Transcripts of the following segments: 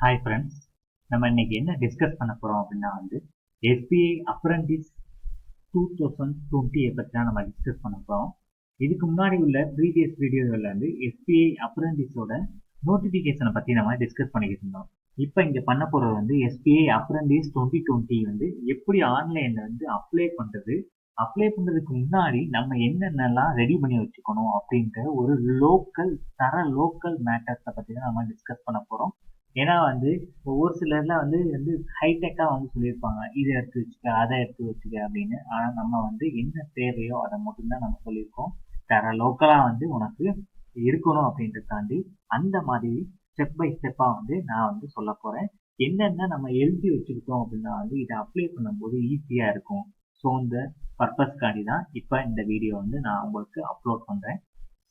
Hi friends நம்ம இன்னைக்கு என்ன டிஸ்கஸ் பண்ண போகிறோம் அப்படின்னா வந்து எஸ்பிஐ அப்ரண்டிஸ் டூ தௌசண்ட் டுவெண்ட்டியை பற்றி தான் நம்ம டிஸ்கஸ் பண்ண போகிறோம் இதுக்கு முன்னாடி உள்ள ப்ரீவியஸ் வீடியோவில் வந்து எஸ்பிஐ அப்ரண்டிஸோட நோட்டிஃபிகேஷனை பற்றி நம்ம டிஸ்கஸ் பண்ணிக்கிட்டு இருந்தோம். இப்போ இங்கே பண்ண போகிறது வந்து எஸ்பிஐ அப்ரண்டிஸ் டுவெண்ட்டி டுவெண்ட்டி வந்து எப்படி ஆன்லைனில் வந்து அப்ளை பண்ணுறது அப்ளை பண்ணுறதுக்கு முன்னாடி நம்ம என்னென்னலாம் ரெடி பண்ணி வச்சுக்கணும் அப்படின்ற ஒரு லோக்கல் தர லோக்கல் மேட்டர்ஸை பற்றி தான் நம்ம டிஸ்கஸ் பண்ண போகிறோம் ஏன்னா வந்து ஒரு சிலர்லாம் வந்து வந்து ஹைடெக்காக வந்து சொல்லியிருப்பாங்க. இதை எடுத்து வச்சுக்க அதை எடுத்து வச்சுக்க அப்படின்னு. ஆனால் நம்ம வந்து என்ன தேவையோ அதை மட்டும்தான் நம்ம சொல்லியிருக்கோம். தர லோக்கலாக வந்து உனக்கு இருக்கணும் அப்படின்றத தாண்டி அந்த மாதிரி ஸ்டெப் பை ஸ்டெப்பாக வந்து நான் வந்து சொல்ல போகிறேன் என்னென்ன நம்ம எழுதி வச்சுருக்கோம் அப்படின்னா வந்து இதை அப்ளை பண்ணும்போது ஈஸியாக இருக்கும். ஸோ இந்த பர்பஸ்க்காண்டி தான் இப்போ இந்த வீடியோ வந்து நான் உங்களுக்கு அப்லோட் பண்ணுறேன்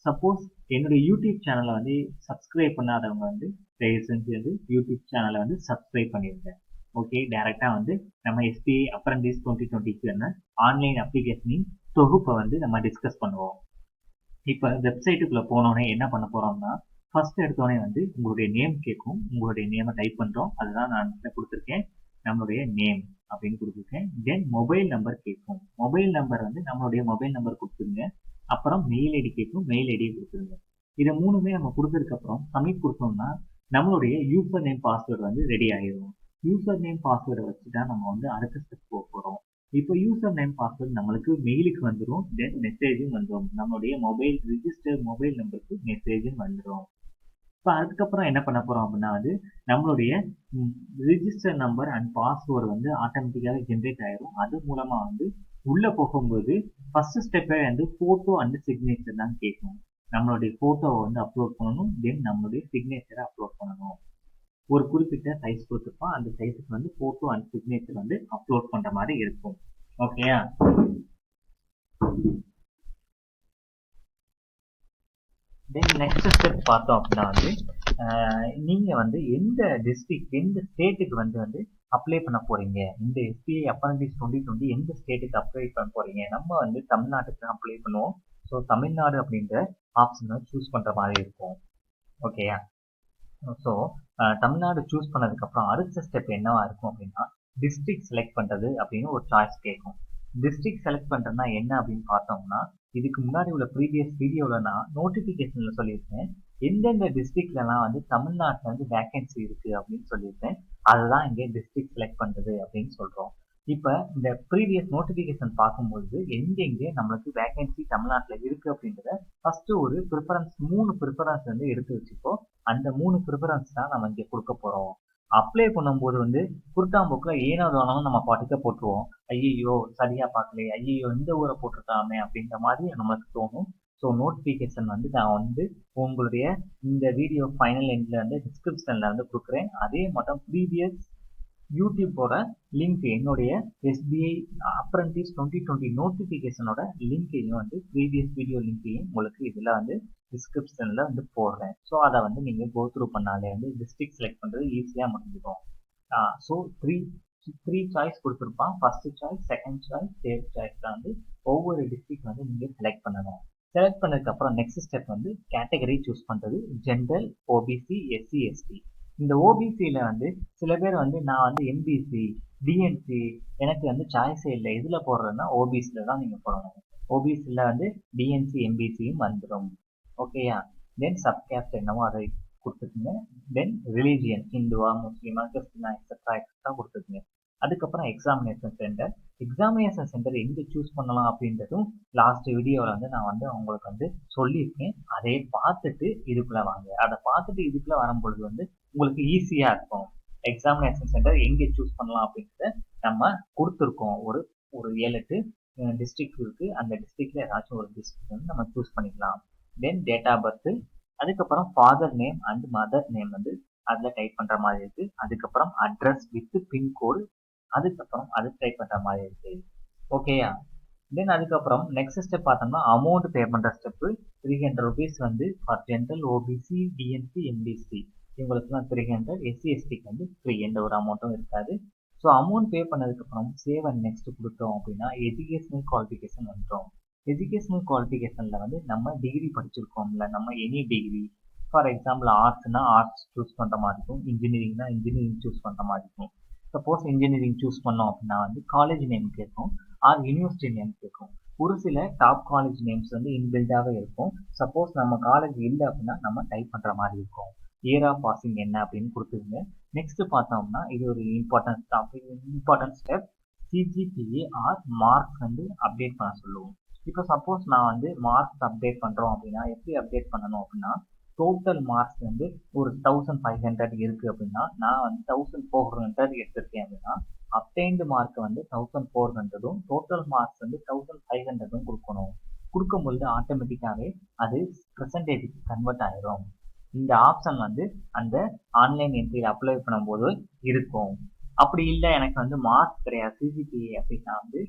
சப்போஸ் என்னுடைய யூடியூப் சேனலை வந்து சப்ஸ்கிரைப் பண்ணாதவங்க வந்து தயவு செஞ்சு வந்து யூடியூப் சேனலை வந்து சப்ஸ்கிரைப் பண்ணிடுங்க ஓகே டேரெக்டாக வந்து நம்ம எஸ்பிஐ அப்ரண்டிஸ் டுவெண்ட்டி டுவெண்ட்டிக்கு என்ன ஆன்லைன் அப்ளிகேஷனின் தொகுப்பை வந்து நம்ம டிஸ்கஸ் பண்ணுவோம். இப்போ வெப்சைட்டுக்குள்ளே போனோடனே என்ன பண்ண போகிறோம்னா ஃபர்ஸ்ட் எடுத்தோடனே வந்து உங்களுடைய நேம் கேட்கும் உங்களுடைய நேமை டைப் பண்ணுறோம் அதுதான் நான் கொடுத்துருக்கேன். நம்மளுடைய நேம் அப்படின்னு கொடுத்துருக்கேன். தென் மொபைல் நம்பர் கேட்கும் மொபைல் நம்பர் வந்து நம்மளுடைய மொபைல் நம்பர் கொடுத்துருங்க. அப்புறம் மெயில் ஐடி கேட்கும் மெயில் ஐடியை கொடுத்துருங்க. இதை மூணுமே நம்ம கொடுத்ததுக்கப்புறம் சப்மிட் கொடுத்தோம்னா நம்மளுடைய யூசர் நேம் பாஸ்வேர்டு வந்து ரெடி ஆகிடும் யூசர் நேம் பாஸ்வேர்டை வச்சு தான் நம்ம வந்து அடுத்த ஸ்டெப் போக போகிறோம் இப்போ யூசர் நேம் பாஸ்வேர்டு நம்மளுக்கு மெயிலுக்கு வந்துடும் தென் மெசேஜும் வந்துடும் நம்மளுடைய மொபைல் ரிஜிஸ்டர் மொபைல் நம்பருக்கு மெசேஜும் வந்துடும் இப்போ அதுக்கப்புறம் என்ன பண்ண போகிறோம் அப்படின்னா வந்து நம்மளுடைய ரிஜிஸ்டர் நம்பர் அண்ட் பாஸ்வேர்டு வந்து ஆட்டோமேட்டிக்காக ஜென்ரேட் ஆயிரும். அது மூலமாக வந்து உள்ளே போகும்போது ஃபர்ஸ்ட் ஸ்டெப்பே வந்து ஃபோட்டோ அண்ட் சிக்னேச்சர் தான் கேட்கும். நம்மளுடைய ஃபோட்டோவை வந்து அப்லோட் பண்ணணும். தென் நம்மளுடைய சிக்னேச்சரை அப்லோட் பண்ணணும். ஒரு குறிப்பிட்ட சைஸ் கொடுத்துருப்போம். அந்த சைஸுக்கு வந்து ஃபோட்டோ அண்ட் சிக்னேச்சர் வந்து அப்லோட் பண்ணுற மாதிரி இருக்கும். ஓகேயா தென் நெக்ஸ்ட் ஸ்டெப் பார்த்தோம் அப்படின்னா வந்து நீங்கள் வந்து எந்த டிஸ்ட்ரிக்ட் எந்த ஸ்டேட்டுக்கு வந்து வந்து அப்ளை பண்ண போகிறீங்க இந்த எஸ்பிஐ அப்பரண்டிஸ் டுவெண்ட்டி டுவெண்ட்டி எந்த ஸ்டேட்டுக்கு அப்ளை பண்ண போகிறீங்க நம்ம வந்து தமிழ்நாட்டுக்கு தான் அப்ளை பண்ணுவோம். ஸோ தமிழ்நாடு அப்படின்ற ஆப்ஷனை சூஸ் பண்ணுற மாதிரி இருக்கும். ஓகேயா ஸோ தமிழ்நாடு சூஸ் பண்ணதுக்கப்புறம் அடுத்த ஸ்டெப் என்னவா இருக்கும் அப்படின்னா டிஸ்ட்ரிக்ட் செலக்ட் பண்ணுறது அப்படின்னு ஒரு சாய்ஸ் கேட்கும் டிஸ்ட்ரிக்ட் செலக்ட் பண்ணுறதுனா என்ன அப்படின்னு பார்த்தோம்னா இதுக்கு முன்னாடி உள்ள ப்ரீவியஸ் வீடியோவில் நான் நோட்டிஃபிகேஷனில் சொல்லியிருக்கேன். எந்தெந்த டிஸ்ட்ரிக்ட்லலாம் வந்து தமிழ்நாட்டில் வந்து வேக்கன்சி இருக்குது அப்படின்னு சொல்லியிருக்கேன். அதுதான் இங்கே டிஸ்ட்ரிக்ட் செலக்ட் பண்ணுறது அப்படின்னு சொல்கிறோம் இப்போ இந்த ப்ரீவியஸ் நோட்டிஃபிகேஷன் பார்க்கும்போது எங்கெங்கே நம்மளுக்கு வேகன்சி தமிழ்நாட்டில் இருக்குது அப்படின்றத ஃபஸ்ட்டு ஒரு ப்ரிஃபரன்ஸ் மூணு ப்ரிஃபரன்ஸ் வந்து எடுத்து வச்சுப்போம் அந்த மூணு ப்ரிஃபரன்ஸ் தான் நம்ம இங்கே கொடுக்க போகிறோம் அப்ளை பண்ணும்போது வந்து குருட்டாம்போக்கில் ஏனோ வேணாலும் நம்ம பாட்டுக்க போட்டுருவோம். ஐயோ சரியாக பார்க்கலையே ஐயோ இந்த ஊரை போட்டிருக்காமே அப்படின்ற மாதிரி நம்மளுக்கு தோணும். ஸோ நோட்டிஃபிகேஷன் வந்து நான் வந்து உங்களுடைய இந்த வீடியோ ஃபைனல் எண்டில் வந்து டிஸ்கிரிப்ஷனில் வந்து கொடுக்குறேன். அதே மட்டும் ப்ரீவியஸ் யூடியூப்போட லிங்க் என்னுடைய எஸ்பிஐ அப்ரண்டிஸ் டுவெண்ட்டி டுவெண்ட்டி நோட்டிஃபிகேஷனோட லிங்க்கையும் வந்து ப்ரீவியஸ் வீடியோ லிங்க்கையும் உங்களுக்கு இதில் வந்து டிஸ்கிரிப்ஷனில் வந்து போடுறேன். ஸோ அதை வந்து நீங்கள் கோ த்ரூ பண்ணாலே வந்து டிஸ்ட்ரிக்ட் செலக்ட் பண்ணுறது ஈஸியாக முடிஞ்சிடும். ஸோ த்ரீ த்ரீ சாய்ஸ் கொடுத்துருப்பான். First choice second choice third சாய்ஸில் வந்து ஒவ்வொரு டிஸ்ட்ரிக்ட் வந்து நீங்கள் செலக்ட் பண்ணணும். செலக்ட் பண்ணதுக்கப்புறம் நெக்ஸ்ட் ஸ்டெப் வந்து கேட்டகரி சூஸ் பண்ணுறது ஜென்ரல் ஓபிசி எஸ்சி எஸ்டி இந்த ஓபிசியில் வந்து சில பேர் வந்து நான் வந்து எம்பிசி டிஎன்சி எனக்கு வந்து சாய்ஸே இல்லை. இதில் போடுறதுன்னா ஓபிசியில் தான் நீங்கள் போடணும். ஓபிசியில் வந்து டிஎன்சி எம்பிசியும் வந்துடும் ஓகேயா தென் சப்கேஸ்ட் என்னவோ அதை கொடுத்துக்குங்க. தென் ரிலீஜியன் ஹிந்துவா முஸ்லீமா கிறிஸ்டினா எக்ஸட்ரா எக்ஸட்ரா கொடுத்துக்குங்க. அதுக்கப்புறம் எக்ஸாமினேஷன் சென்டர் எக்ஸாமினேஷன் சென்டர் எங்கே சூஸ் பண்ணலாம் அப்படின்றதும் லாஸ்ட் வீடியோவில் வந்து நான் வந்து உங்களுக்கு வந்து சொல்லியிருக்கேன். அதை பார்த்துட்டு இதுக்குள்ளே வாங்க. அதை பார்த்துட்டு இதுக்குள்ளே வரும்பொழுது வந்து உங்களுக்கு ஈஸியாக இருக்கும். எக்ஸாமினேஷன் சென்டர் எங்கே சூஸ் பண்ணலாம் அப்படின்றத நம்ம கொடுத்துருக்கோம். ஒரு ஒரு ஏழு எட்டு டிஸ்ட்ரிக்ட் இருக்குது அந்த டிஸ்ட்ரிக்டில் ஏதாச்சும் ஒரு டிஸ்ட்ரிக்ட் வந்து நம்ம சூஸ் பண்ணிக்கலாம். தென் டேட் ஆஃப் பர்த் அதுக்கப்புறம் father name and mother name வந்து அதில் டைப் பண்ணுற மாதிரி இருக்கு. அதுக்கப்புறம் அட்ரஸ் வித் பின்கோடு அதுக்கப்புறம் அது டைப் பண்ணுற மாதிரி இருக்கு. ஓகேயா தென் அதுக்கப்புறம் நெக்ஸ்ட் ஸ்டெப் பார்த்தோம்னா அமௌண்ட் பே பண்ணுற ஸ்டெப்பு த்ரீ ஹண்ட்ரட் ருபீஸ் வந்து for general OBC DNC MBC இவங்களுக்குலாம் த்ரீ ஹண்ட்ரட் எஸ்சி எஸ்டிக்கு வந்து ஃப்ரீ எந்த ஒரு அமௌண்ட்டும் இருக்காது. ஸோ அமௌண்ட் பே பண்ணதுக்கப்புறம் சேவ் அண்ட் நெக்ஸ்ட் கொடுத்தோம் அப்படின்னா எஜுகேஷனல் குவாலிஃபிகேஷன் வந்துடும் எஜுகேஷனல் குவாலிஃபிகேஷனில் வந்து நம்ம டிகிரி படிச்சிருக்கோம்ல நம்ம எனி டிகிரி ஃபார் எக்ஸாம்பிள் ஆர்ட்ஸ்னா ஆர்ட்ஸ் சூஸ் பண்ணுற மாதிரி இருக்கும். இன்ஜினியரிங்னா இன்ஜினியரிங் சூஸ் பண்ணுற மாதிரி இருக்கும். சப்போஸ் இன்ஜினியரிங் சூஸ் பண்ணோம் அப்படின்னா வந்து காலேஜ் நேம் கேட்கும். ஆர் யூனிவர்சிட்டி நேம் கேட்கும். ஒரு சில டாப் காலேஜ் நேம்ஸ் வந்து இன்பில்டாகவே இருக்கும். சப்போஸ் நம்ம காலேஜ் இல்லை அப்படின்னா நம்ம டைப் பண்ணுற மாதிரி இருக்கும். இயர் ஆஃப் பாசிங் என்ன அப்படின்னு கொடுத்துருங்க. நெக்ஸ்ட் பார்த்தோம்னா இது ஒரு importance topic important step CGPA or marks வந்து அப்டேட் பண்ண சொல்லுவோம். இப்போ சப்போஸ் நான் வந்து மார்க்ஸ் அப்டேட் பண்ணுறோம் அப்படின்னா எப்படி அப்டேட் பண்ணணும் அப்படின்னா டோட்டல் மார்க்ஸ் வந்து ஒரு தௌசண்ட் ஃபைவ் ஹண்ட்ரட் இருக்குது அப்படின்னா நான் வந்து தௌசண்ட் ஃபோர் ஹண்ட்ரட் எடுத்திருக்கேன் அப்படின்னா அப்டைன்டு மார்க் வந்து தௌசண்ட் ஃபோர் ஹண்ட்ரடும் டோட்டல் மார்க்ஸ் வந்து தௌசண்ட் ஃபைவ் ஹண்ட்ரடும் கொடுக்கணும். கொடுக்கும்பொழுது ஆட்டோமேட்டிக்காகவே அது பெர்சன்டேஜுக்கு கன்வெர்ட் ஆயிரும். இந்த ஆப்ஷன் வந்து அந்த ஆன்லைன் என்ட்ரியில் அப்ளை பண்ணும்போது இருக்கும். அப்படி இல்லை எனக்கு வந்து மார்க் கிடையாது. சிஜிபிஏ அப்படின்னா வந்து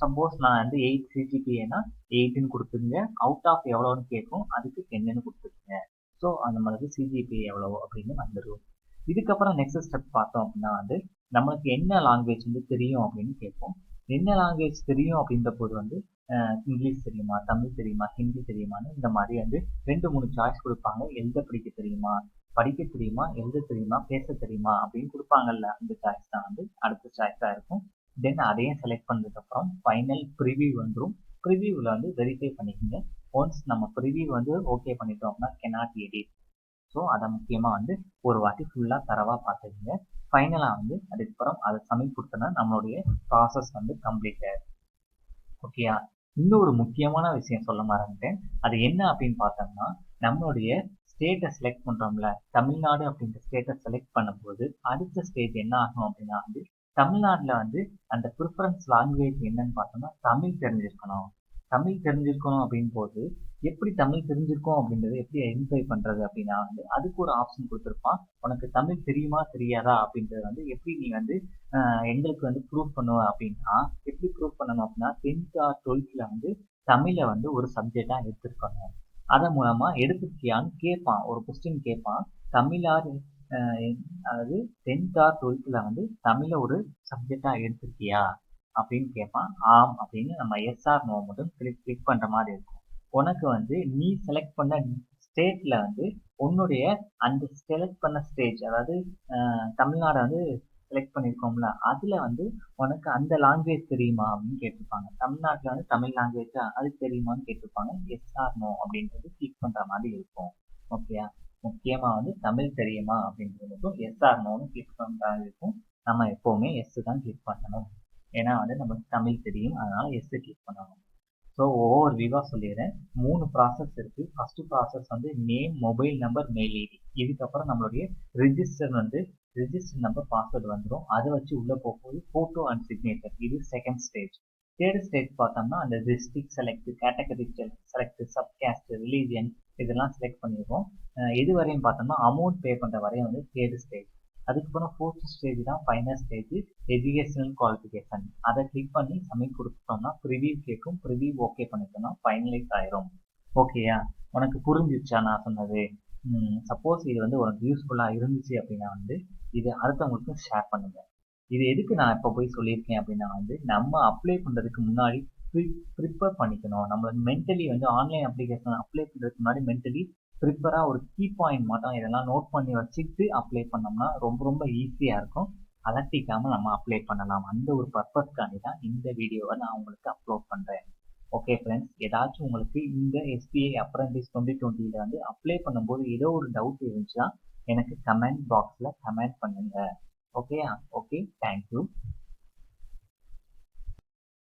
சப்போஸ் நான் வந்து எயிட் சிஜிபிஏனா எயிட்டுன்னு கொடுத்துருங்க அவுட் ஆஃப் எவ்வளோன்னு கேட்கும். அதுக்கு டென்னு கொடுத்துருங்க ஸோ அந்த மாதிரி சிஜிபிஏ எவ்வளோ அப்படின்னு வந்துடும் இதுக்கப்புறம் நெக்ஸ்ட் ஸ்டெப் பார்த்தோம் அப்படின்னா வந்து நம்மளுக்கு என்ன லாங்குவேஜ் வந்து தெரியும் அப்படின்னு கேட்போம். என்ன லாங்குவேஜ் தெரியும் அப்படின்ற போது வந்து இங்கிலீஷ் தெரியுமா தமிழ் தெரியுமா ஹிந்தி தெரியுமான்னு இந்த மாதிரி வந்து ரெண்டு மூணு சாய்ஸ் கொடுப்பாங்க. எழுத படிக்க தெரியுமா படிக்க தெரியுமா எழுத தெரியுமா பேச தெரியுமா அப்படின்னு கொடுப்பாங்கல்ல. அந்த சாய்ஸ் தான் வந்து அடுத்த சாய்ஸாக இருக்கும். தென் அதையும் செலக்ட் பண்ணதுக்கப்புறம் ஃபைனல் ப்ரிவியூ வந்துடும் ப்ரிவியூவில் வந்து வெரிஃபை பண்ணிக்கோங்க. ஒன்ஸ் நம்ம ப்ரிவியூ வந்து ஓகே பண்ணிட்டோம்னா கெனாட் எடிட் ஸோ அதை முக்கியமாக வந்து ஒரு வாட்டி ஃபுல்லாக தரவாக பார்த்துக்கோங்க. ஃபைனலாக வந்து அதுக்கப்புறம் அதை சப்மிட் கொடுத்தோன்னா நம்மளுடைய ப்ராசஸ் வந்து கம்ப்ளீட்டட் ஓகேயா இன்னொரு முக்கியமான விஷயம் சொல்ல மறந்துட்டேன். அது என்ன அப்படின்னு பார்த்தோம்னா நம்மளுடைய ஸ்டேட்டை செலக்ட் பண்ணுறோம்ல தமிழ்நாடு அப்படின்ற ஸ்டேட்டை செலக்ட் பண்ணும்போது அடுத்த ஸ்டேட் என்ன ஆகும் அப்படின்னா வந்து தமிழ்நாட்டில் வந்து அந்த ப்ரிஃபரன்ஸ் லாங்குவேஜ் என்னன்னு பார்த்தோம்னா தமிழ் தெரிஞ்சிருக்கணும். தமிழ் தெரிஞ்சிருக்கணும் அப்படின் போது எப்படி தமிழ் தெரிஞ்சிருக்கோம் அப்படின்றத எப்படி ஐடென்டிஃபை பண்ணுறது அப்படின்னா வந்து அதுக்கு ஒரு ஆப்ஷன் கொடுத்துருப்பான். உனக்கு தமிழ் தெரியுமா தெரியாதா அப்படின்றத வந்து எப்படி நீ வந்து எங்களுக்கு வந்து ப்ரூவ் பண்ணுவ அப்படின்னா எப்படி ப்ரூவ் பண்ணணும் அப்படின்னா டென்த் ஆர் டுவெல்த்தில் வந்து தமிழை வந்து ஒரு சப்ஜெக்டா எடுத்திருக்கணும். அதன் மூலமாக எடுத்திருக்கியான்னு கேட்பான் ஒரு கொஸ்டின் கேட்பான் தமிழார் அதாவது டென்த் ஆர் டுவெல்த்தில் வந்து தமிழை ஒரு சப்ஜெக்டாக எடுத்திருக்கியா? அப்படின்னு கேட்பான் ஆம் அப்படின்னு நம்ம எஸ்ஆர் நோ மட்டும் கிளிக் கிளிக் பண்ணுற மாதிரி இருக்கும். உனக்கு வந்து நீ செலக்ட் பண்ண ஸ்டேட்டில் வந்து உன்னுடைய அந்த செலக்ட் பண்ண ஸ்டேஜ் அதாவது தமிழ்நாடை வந்து செலக்ட் பண்ணியிருக்கோம்ல அதில் வந்து உனக்கு அந்த லாங்குவேஜ் தெரியுமா அப்படின்னு கேட்டிருப்பாங்க. தமிழ்நாட்டில் வந்து தமிழ் லாங்குவேஜா அது தெரியுமான்னு கேட்டிருப்பாங்க. எஸ்ஆர் நோ அப்படின்றது கிளிக் பண்ணுற மாதிரி இருக்கும். ஓகேயா முக்கியமாக வந்து தமிழ் தெரியுமா அப்படின்றது மட்டும் எஸ்ஆர் நோன்னு கிளிக் பண்ணுற மாதிரி இருக்கும். நம்ம எப்போவுமே எஸ் தான் கிளிக் பண்ணணும். ஏன்னா வந்து நமக்கு தமிழ் தெரியும். அதனால எஸ் கிளிக் பண்ணணும். ஸோ ஒவ்வொரு விவா சொல்லிடுறேன். மூணு ப்ராசஸ் இருக்கு. ஃபர்ஸ்ட் ப்ராசஸ் வந்து name mobile number mail ID இதுக்கப்புறம் நம்மளுடைய ரிஜிஸ்டர் வந்து ரிஜிஸ்டர் நம்பர் பாஸ்வேர்டு வந்துடும் அதை வச்சு உள்ளே போகும்போது ஃபோட்டோ அண்ட் சிக்னேச்சர் இது செகண்ட் ஸ்டேஜ் தேர்ட் ஸ்டேஜ் பார்த்தோம்னா அந்த district select category select subcaste religion இதெல்லாம் செலக்ட் பண்ணிடுவோம். இது வரையும் பார்த்தோம்னா அமௌண்ட் பே பண்ணுற வரையும் வந்து தேர்ட் ஸ்டேஜ் அதுக்கப்புறம் ஃபோர்த் ஸ்டேஜ் தான் ஃபைனல் ஸ்டேஜ் எஜுகேஷனல் குவாலிஃபிகேஷன் அதை கிளிக் பண்ணி சப்மிட் கொடுத்துட்டோம்னா ப்ரிவியூ கேட்கும் ப்ரிவியூ ஓகே பண்ணிட்டோம்னா ஃபைனலைஸ் ஆயிரும். ஓகேயா உனக்கு புரிஞ்சிச்சா நான் சொன்னது? சப்போஸ் இது வந்து உனக்கு யூஸ்ஃபுல்லாக இருந்துச்சு அப்படின்னா வந்து இது அடுத்தவங்களுக்கும் ஷேர் பண்ணுங்க. இது எதுக்கு நான் இப்போ போய் சொல்லியிருக்கேன் அப்படின்னா வந்து நம்ம அப்ளை பண்ணுறதுக்கு முன்னாடி ப்ரிப்பேர் பண்ணிக்கணும். நம்ம மென்டலி வந்து ஆன்லைன் அப்ளிகேஷன் அப்ளை பண்ணுறதுக்கு முன்னாடி மென்டலி ப்ரிப்பராக ஒரு கீ பாயிண்ட் மட்டும் இதெல்லாம் நோட் பண்ணி வச்சுட்டு அப்ளை பண்ணோம்னா ரொம்ப ரொம்ப ஈஸியாக இருக்கும். அலட்டிக்காமல் நம்ம அப்ளை பண்ணலாம். அந்த ஒரு பர்பஸ்க்காண்டி தான் இந்த வீடியோவை நான் உங்களுக்கு அப்லோட் பண்ணுறேன் ஓகே ஃப்ரெண்ட்ஸ் ஏதாச்சும் உங்களுக்கு இந்த எஸ்பிஐ அப்ரண்டிஸ் டுவெண்ட்டி டுவெண்ட்டியில் வந்து அப்ளை பண்ணும்போது ஏதோ ஒரு டவுட் இருந்துச்சுன்னா எனக்கு கமெண்ட் பாக்ஸில் கமெண்ட் பண்ணுங்கள் ஓகேயா ஓகே தேங்க்யூ